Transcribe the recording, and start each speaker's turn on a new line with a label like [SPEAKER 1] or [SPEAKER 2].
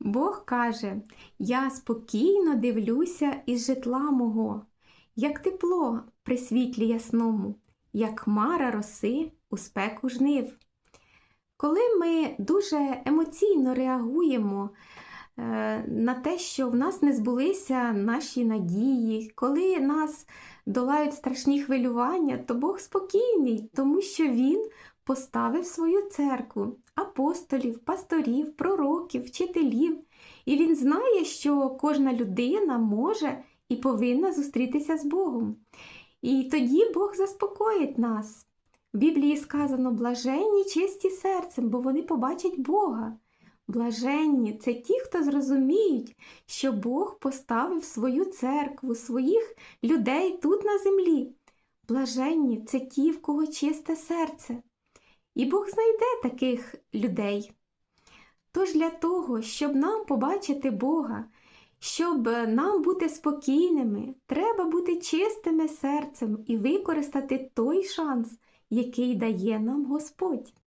[SPEAKER 1] Бог каже: Я спокійно дивлюся із житла мого, як тепло при світлі ясному, як хмара роси у спеку жнив. Коли ми дуже емоційно реагуємо е, на те, що в нас не збулися наші надії, коли нас долають страшні хвилювання, то Бог спокійний, тому що Він поставив свою церкву, апостолів, пасторів, пророків, вчителів, і Він знає, що кожна людина може і повинна зустрітися з Богом. І тоді Бог заспокоїть нас. В Біблії сказано блаженні чисті серцем, бо вони побачать Бога. Блаженні це ті, хто зрозуміють, що Бог поставив свою церкву, своїх людей тут на землі. Блаженні це ті, в кого чисте серце. І Бог знайде таких людей. Тож для того, щоб нам побачити Бога, щоб нам бути спокійними, треба бути чистими серцем і використати той шанс, який дає нам Господь.